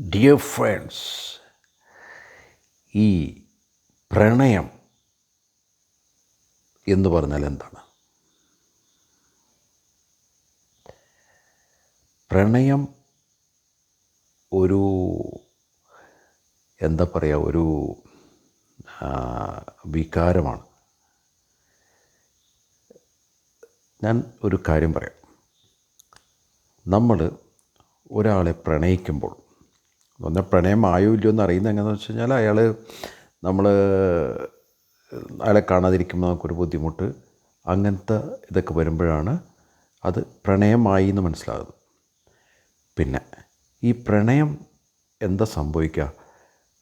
Dear friends ഈ പ്രണയം എന്ന് പറഞ്ഞാൽ എന്താണ്? പ്രണയം ഒരു എന്താ പറയുക ഒരു വികാരമാണ്. ഞാൻ ഒരു കാര്യം പറയാം. നമ്മൾ ഒരാളെ പ്രണയിക്കുമ്പോൾ എന്നാൽ പ്രണയം ആയോ ഇല്ലയോ എന്ന് അറിയുന്നത് എങ്ങനെയാണെന്ന് വെച്ച് കഴിഞ്ഞാൽ അയാൾ നമ്മൾ അയാളെ കാണാതിരിക്കുമ്പോൾ നമുക്കൊരു ബുദ്ധിമുട്ട്. അങ്ങനത്തെ ഇതൊക്കെ വരുമ്പോഴാണ് അത് പ്രണയമായി എന്ന് മനസ്സിലാകുന്നത്. പിന്നെ ഈ പ്രണയം എന്താ സംഭവിക്കുക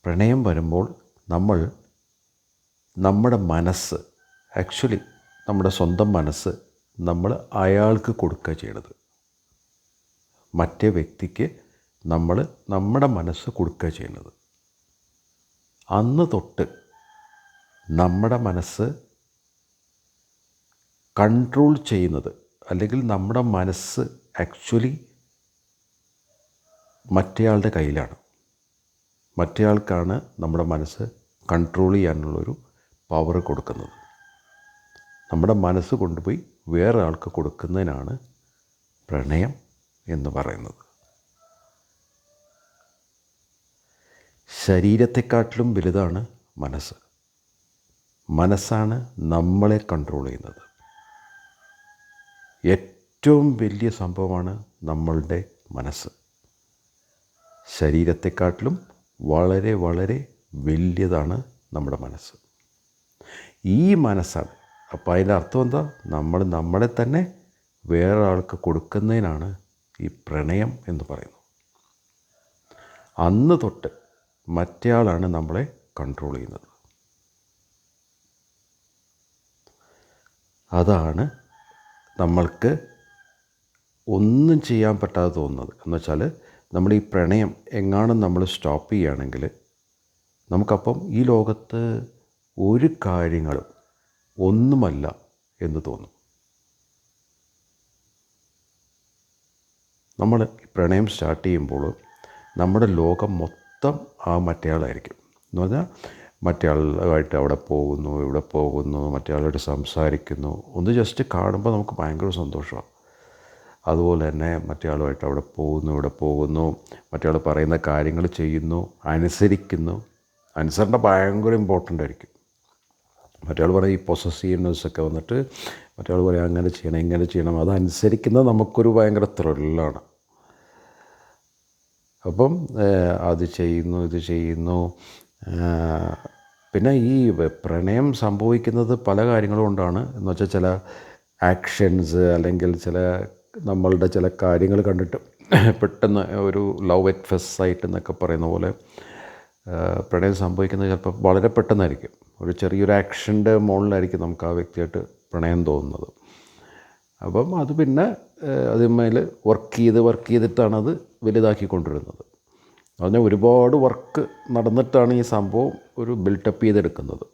പ്രണയം വരുമ്പോൾ നമ്മൾ നമ്മുടെ മനസ്സ് ആക്ച്വലി നമ്മുടെ സ്വന്തം മനസ്സ് നമ്മൾ അയാൾക്ക് കൊടുക്കുക ചെയ്യണത്. മറ്റേ വ്യക്തിക്ക് നമ്മൾ നമ്മുടെ മനസ്സ് കൊടുക്കുക ചെയ്യുന്നത്. അന്ന് തൊട്ട് നമ്മുടെ മനസ്സ് കൺട്രോൾ ചെയ്യുന്നത് അല്ലെങ്കിൽ നമ്മുടെ മനസ്സ് ആക്ച്വലി മറ്റേയാളുടെ കയ്യിലാണ്. മറ്റേയാൾക്കാണ് നമ്മുടെ മനസ്സ് കൺട്രോൾ ചെയ്യാനുള്ളൊരു പവർ കൊടുക്കുന്നത്. നമ്മുടെ മനസ്സ് കൊണ്ടുപോയി വേറെ ആൾക്ക് കൊടുക്കുന്നതിനാണ് പ്രണയം എന്ന് പറയുന്നത്. ശരീരത്തെക്കാട്ടിലും വലുതാണ് മനസ്സ്. മനസ്സാണ് നമ്മളെ കൺട്രോൾ ചെയ്യുന്നത്. ഏറ്റവും വലിയ സംഭവമാണ് നമ്മളുടെ മനസ്സ്. ശരീരത്തെക്കാട്ടിലും വളരെ വളരെ വലിയതാണ് നമ്മുടെ മനസ്സ്. ഈ മനസ്സാണ്. അപ്പോൾ അതിന്റെ അർത്ഥം എന്താ? നമ്മൾ നമ്മളെ തന്നെ വേറൊരാൾക്ക് കൊടുക്കുന്നതിനാണ് ഈ പ്രണയം എന്ന് പറയുന്നത്. അന്ന് തൊട്ട് മറ്റേയാളാണ് നമ്മളെ കൺട്രോൾ ചെയ്യുന്നത്. അതാണ് നമ്മൾക്ക് ഒന്നും ചെയ്യാൻ പറ്റാതെ തോന്നുന്നത്. എന്ന് വെച്ചാൽ നമ്മൾ ഈ പ്രണയം എങ്ങാനും നമ്മൾ സ്റ്റോപ്പ് ചെയ്യുകയാണെങ്കിൽ നമുക്കപ്പം ഈ ലോകത്ത് ഒരു കാര്യങ്ങളും ഒന്നുമല്ല എന്ന് തോന്നും. നമ്മൾ പ്രണയം സ്റ്റാർട്ട് ചെയ്യുമ്പോൾ നമ്മുടെ ലോകം മൊത്തം ആ മറ്റേയാളായിരിക്കും. എന്ന് പറഞ്ഞാൽ മറ്റേയാളുമായിട്ട് അവിടെ പോകുന്നു ഇവിടെ പോകുന്നു മറ്റേയാളുമായിട്ട് സംസാരിക്കുന്നു. ഒന്ന് ജസ്റ്റ് കാണുമ്പോൾ നമുക്ക് ഭയങ്കര സന്തോഷമാണ് അതുപോലെ തന്നെ മറ്റേയാളുമായിട്ട് അവിടെ പോകുന്നു ഇവിടെ പോകുന്നു മറ്റേയാൾ പറയുന്ന കാര്യങ്ങൾ ചെയ്യുന്നു അനുസരിക്കുന്നു. അനുസരണ ഭയങ്കര ഇമ്പോർട്ടന്റ് ആയിരിക്കും. മറ്റേയാൾ പറയും ഈ പൊസസീവ്നെസ് ഒക്കെ വന്നിട്ട് മറ്റേയാൾ പറയും അങ്ങനെ ചെയ്യണം ഇങ്ങനെ ചെയ്യണം. അത് അനുസരിക്കുന്നത് നമുക്കൊരു ഭയങ്കര ത്രില്ലാണ് അപ്പം അത് ചെയ്യുന്നു ഇത് ചെയ്യുന്നു. പിന്നെ ഈ പ്രണയം സംഭവിക്കുന്നത് പല കാര്യങ്ങൾ കൊണ്ടാണ്. എന്ന് വെച്ചാൽ ചില ആക്ഷൻസ് അല്ലെങ്കിൽ ചില നമ്മളുടെ ചില കാര്യങ്ങൾ കണ്ടിട്ട് പെട്ടെന്ന് ഒരു ലവ് എറ്റ് ഫെസ് സൈറ്റ് എന്നൊക്കെ പറയുന്ന പോലെ പ്രണയം സംഭവിക്കുന്നത് ചിലപ്പോൾ വളരെ പെട്ടെന്നായിരിക്കും. ഒരു ചെറിയൊരു ആക്ഷന്റെ മുകളിലായിരിക്കും നമുക്ക് ആ വ്യക്തിയായിട്ട് പ്രണയം തോന്നുന്നത്. അപ്പം അത് പിന്നെ അതിന്മേൽ വർക്ക് ചെയ്ത് വർക്ക് ചെയ്തിട്ടാണത് വലുതാക്കി കൊണ്ടുവരുന്നത് പറഞ്ഞാൽ ഒരുപാട് വർക്ക് നടന്നിട്ടാണ് ഈ സംഭവം ഒരു ബിൽട്ടപ്പ് ചെയ്തെടുക്കുന്നത്.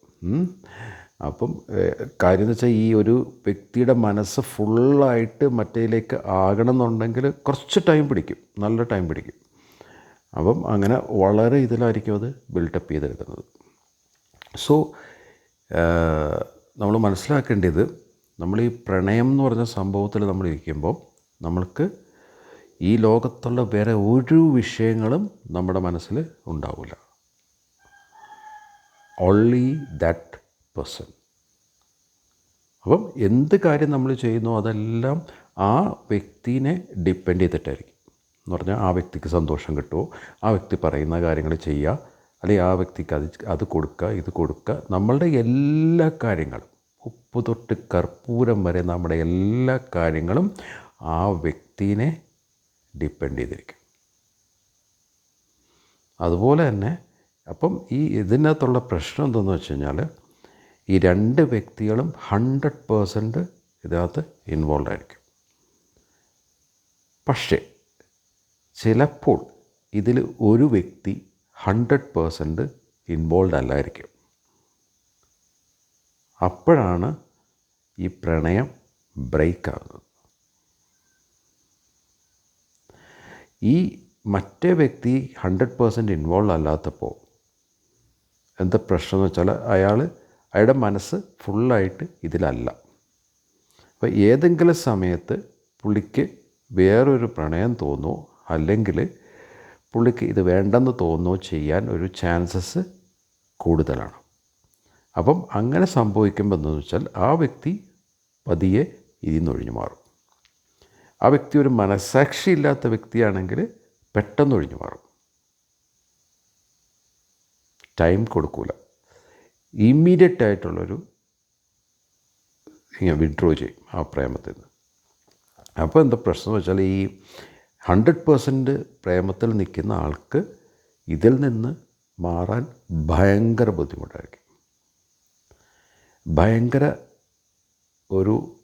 അപ്പം കാര്യം എന്ന് വെച്ചാൽ ഈ ഒരു വ്യക്തിയുടെ മനസ്സ് ഫുള്ളായിട്ട് മറ്റേലേക്ക് ആകണം എന്നുണ്ടെങ്കിൽ കുറച്ച് ടൈം പിടിക്കും. നല്ല ടൈം പിടിക്കും. അപ്പം അങ്ങനെ വളരെ ഇതിലായിരിക്കും അത് ബിൽട്ടപ്പ് ചെയ്തെടുക്കുന്നത്. സോ നമ്മൾ മനസ്സിലാക്കേണ്ടത് നമ്മൾ ഈ പ്രണയം എന്ന് പറഞ്ഞ സംഭവത്തിൽ നമ്മൾ ഇരിക്കുമ്പോൾ നമ്മൾക്ക് ഈ ലോകത്തുള്ള വേറെ ഒരു വിഷയങ്ങളും നമ്മുടെ മനസ്സിൽ ഉണ്ടാവില്ല ഓൺലി ദാറ്റ് പേഴ്സൺ അപ്പം എന്ത് കാര്യം നമ്മൾ ചെയ്യുന്നോ അതെല്ലാം ആ വ്യക്തിനെ ഡിപ്പെൻഡ് ചെയ്തിട്ടായിരിക്കും. എന്ന് പറഞ്ഞാൽ ആ വ്യക്തിക്ക് സന്തോഷം കിട്ടുമോ ആ വ്യക്തി പറയുന്ന കാര്യങ്ങൾ ചെയ്യുക. അല്ലെങ്കിൽ ആ വ്യക്തിക്ക് അത് അത് കൊടുക്കുക ഇത് കൊടുക്കുക. നമ്മളുടെ എല്ലാ കാര്യങ്ങളും ഉപ്പ് തൊട്ട് കർപ്പൂരം വരെ നമ്മുടെ എല്ലാ കാര്യങ്ങളും ആ വ്യക്തിനെ ഡിപ്പെൻഡ് ചെയ്തിരിക്കും. അതുപോലെ തന്നെ അപ്പം ഈ ഇതിനകത്തുള്ള പ്രശ്നം എന്തെന്ന് വെച്ച് കഴിഞ്ഞാൽ ഈ രണ്ട് വ്യക്തികളും ഹൺഡ്രഡ് പേഴ്സന്റ് ഇതിനകത്ത് ഇൻവോൾവ് ആയിരിക്കും. പക്ഷേ ചിലപ്പോൾ ഇതിൽ ഒരു വ്യക്തി ഹൺഡ്രഡ് പേഴ്സന്റ് ഇൻവോൾവ് അല്ലായിരിക്കും. അപ്പോഴാണ് ഈ പ്രണയം ബ്രേക്ക് ആകുന്നത്. ഈ മറ്റേ വ്യക്തി ഹൺഡ്രഡ് പേഴ്സന്റ് ഇൻവോൾവ് അല്ലാത്തപ്പോൾ എന്താ പ്രശ്നം എന്ന് വെച്ചാൽ അയാൾ അയാളുടെ മനസ്സ് ഫുള്ളായിട്ട് ഇതിലല്ല. അപ്പോൾ ഏതെങ്കിലും സമയത്ത് പുള്ളിക്ക് വേറൊരു പ്രണയം തോന്നുമോ അല്ലെങ്കിൽ പുള്ളിക്ക് ഇത് വേണ്ടെന്ന് തോന്നുമോ ചെയ്യാൻ ഒരു ചാൻസസ് കൂടുതലാണ്. അപ്പം അങ്ങനെ സംഭവിക്കുമ്പോൾ എന്ന് വെച്ചാൽ ആ വ്യക്തി പതിയെ ഇതിൽ നിന്ന് ഒഴിഞ്ഞു മാറും. ആ വ്യക്തി ഒരു മനസാക്ഷി ഇല്ലാത്ത വ്യക്തിയാണെങ്കിൽ പെട്ടെന്ന് ഒഴിഞ്ഞു മാറും. ടൈം കൊടുക്കൂല. ഇമ്മീഡിയറ്റ് ആയിട്ടുള്ളൊരു ഇങ്ങനെ വിഡ്രോ ചെയ്യും ആ പ്രേമത്തിൽ നിന്ന്. അപ്പോൾ എന്താ പ്രശ്നം വെച്ചാൽ ഈ ഹൺഡ്രഡ് പേഴ്സന്റ് പ്രേമത്തിൽ നിൽക്കുന്ന ആൾക്ക് ഇതിൽ നിന്ന് മാറാൻ ഭയങ്കര ബുദ്ധിമുട്ടായിരിക്കും. ഭയങ്കര ഒരു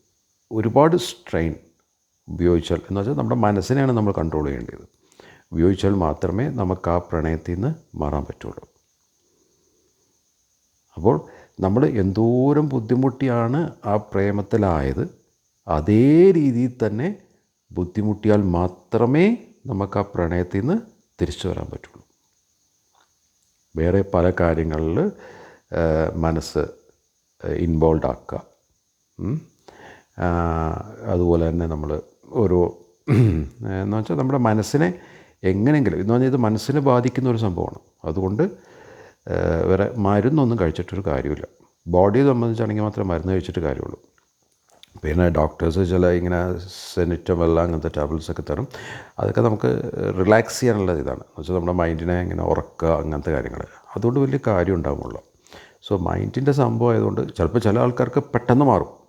ഒരുപാട് സ്ട്രെയിൻ ഉപയോഗിച്ചാൽ എന്ന് വെച്ചാൽ നമ്മുടെ മനസ്സിനെയാണ് നമ്മൾ കൺട്രോൾ ചെയ്യേണ്ടത്. ഉപയോഗിച്ചാൽ മാത്രമേ നമുക്ക് ആ പ്രണയത്തിൽ നിന്ന് മാറാൻ പറ്റുള്ളൂ. അപ്പോൾ നമ്മൾ എന്തോരം ബുദ്ധിമുട്ടിയാണ് ആ പ്രേമത്തിലായത് അതേ രീതിയിൽ തന്നെ ബുദ്ധിമുട്ടിയാൽ മാത്രമേ നമുക്ക് ആ പ്രണയത്തിൽ നിന്ന് തിരിച്ചു വരാൻ പറ്റുള്ളൂ. വേറെ പല കാര്യങ്ങളിൽ മനസ്സ് ഇൻവോൾവ് ആക്കുക. അതുപോലെ തന്നെ നമ്മൾ ഓരോ എന്ന് വെച്ചാൽ നമ്മുടെ മനസ്സിനെ എങ്ങനെയെങ്കിലും എന്ന് പറഞ്ഞാൽ ഇത് മനസ്സിനെ ബാധിക്കുന്ന ഒരു സംഭവമാണ്. അതുകൊണ്ട് വേറെ മരുന്നൊന്നും കഴിച്ചിട്ടൊരു കാര്യമില്ല. ബോഡിയെ സംബന്ധിച്ചാണെങ്കിൽ മാത്രമേ മരുന്ന് കഴിച്ചിട്ട് കാര്യമുള്ളൂ. പിന്നെ ഡോക്ടേഴ്സ് ചില ഇങ്ങനെ സെനിറ്റം എല്ലാം അങ്ങനത്തെ ടാബ്ലറ്റ്സ് ഒക്കെ തരും. അതൊക്കെ നമുക്ക് റിലാക്സ് ചെയ്യാനുള്ള ഇതാണ്. എന്ന് വെച്ചാൽ നമ്മുടെ മൈൻഡിനെ ഇങ്ങനെ ഉറക്കുക അങ്ങനത്തെ കാര്യങ്ങൾ അതുകൊണ്ട് വലിയ കാര്യം ഉണ്ടാകുമുള്ളൂ സോ മൈൻഡിന്റെ സംഭവം ആയതുകൊണ്ട് ചിലപ്പോൾ ചില ആൾക്കാർക്ക് പെട്ടെന്ന് മാറും.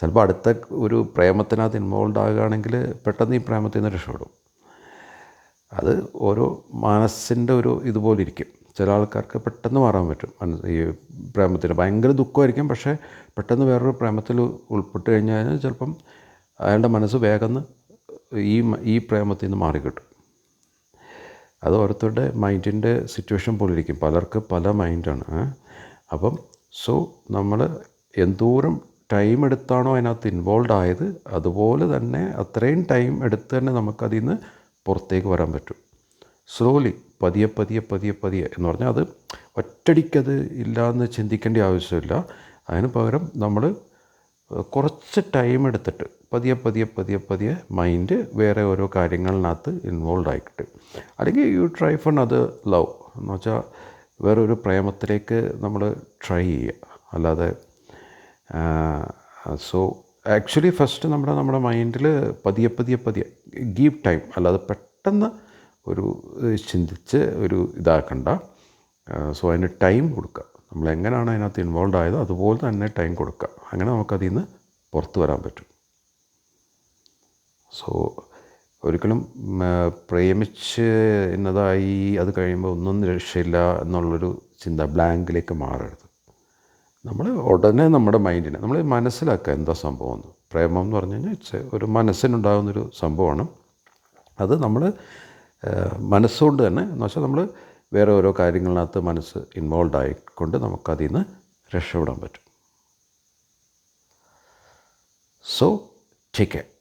ചിലപ്പോൾ അടുത്ത ഒരു പ്രേമത്തിനകത്ത് ഇൻവോൾവ് ആകുകയാണെങ്കിൽ പെട്ടെന്ന് ഈ പ്രേമത്തിൽ നിന്ന് രക്ഷപ്പെടും. അത് ഓരോ മനസ്സിന്റെ ഒരു ഇതുപോലെ ഇരിക്കും. ചില ആൾക്കാർക്ക് പെട്ടെന്ന് മാറാൻ പറ്റും. ഈ പ്രേമത്തിന് ഭയങ്കര ദുഃഖമായിരിക്കും. പക്ഷേ പെട്ടെന്ന് വേറൊരു പ്രേമത്തിൽ ഉൾപ്പെട്ട് കഴിഞ്ഞാൽ ചിലപ്പം അയാളുടെ മനസ്സ് വേഗം ഈ ഈ പ്രേമത്തിൽ നിന്ന് മാറിക്കിട്ടും. അത് ഓരോരുത്തരുടെ മൈൻഡിന്റെ സിറ്റുവേഷൻ പോലെ ഇരിക്കും. പലർക്ക് പല മൈൻഡാണ്. അപ്പം സോ നമ്മൾ എന്തോരം ടൈം എടുത്താണോ അതിനകത്ത് ഇൻവോൾവ് ആയത്? അതുപോലെ തന്നെ അത്രയും ടൈം എടുത്ത് തന്നെ നമുക്കതിൽ നിന്ന് പുറത്തേക്ക് വരാൻ പറ്റും. സ്ലോലി പതിയെ പതിയെ പതിയെ പതിയെ എന്ന് പറഞ്ഞാൽ അത് ഒറ്റടിക്കത് ഇല്ല എന്ന് ചിന്തിക്കേണ്ട ആവശ്യമില്ല. അതിന് പകരം നമ്മൾ കുറച്ച് ടൈം എടുത്തിട്ട് പതിയെ പതിയെ പതിയെ പതിയെ മൈൻഡ് വേറെ ഓരോ കാര്യങ്ങളിനകത്ത് ഇൻവോൾവ് ആയിക്കിട്ട് അല്ലെങ്കിൽ യു ട്രൈ ഫോൺ അത് ലവ് എന്ന് വെച്ചാൽ വേറൊരു പ്രേമത്തിലേക്ക് നമ്മൾ ട്രൈ ചെയ്യുക. അല്ലാതെ സോ ആക്ച്വലി ഫസ്റ്റ് നമ്മുടെ നമ്മുടെ മൈൻഡിൽ പതിയെ പതിയെ പതിയെ ഗീവ് ടൈം അല്ലാതെ പെട്ടെന്ന് ഒരു ചിന്തിച്ച് ഒരു ഇതാക്കണ്ട. സോ അതിന് ടൈം കൊടുക്കുക. നമ്മൾ എങ്ങനെയാണ് അതിനകത്ത് ഇൻവോൾവ് ആയത് അതുപോലെ തന്നെ ടൈം കൊടുക്കുക. അങ്ങനെ നമുക്കതിൽ നിന്ന് പുറത്ത് വരാൻ പറ്റും. സോ ഒരിക്കലും പ്രേമിച്ച് എന്നതായി അത് കഴിയുമ്പോൾ ഒന്നും രക്ഷയില്ല എന്നുള്ളൊരു ചിന്ത ബ്ലാങ്കിലേക്ക് മാറരുത്. നമ്മൾ ഉടനെ നമ്മുടെ മൈൻഡിനെ നമ്മൾ മനസ്സിലാക്കുക എന്താ സംഭവം എന്ന്. പ്രേമം എന്ന് പറഞ്ഞു കഴിഞ്ഞാൽ ഇറ്റ്സ് ഒരു മനസ്സിനുണ്ടാകുന്നൊരു സംഭവമാണ്. അത് നമ്മൾ മനസ്സുകൊണ്ട് തന്നെ എന്ന് വെച്ചാൽ നമ്മൾ വേറെ ഓരോ കാര്യങ്ങളിനകത്ത് മനസ്സ് ഇൻവോൾവ് ആയിക്കൊണ്ട് നമുക്കതിൽ നിന്ന് രക്ഷപ്പെടാൻ പറ്റും. So take care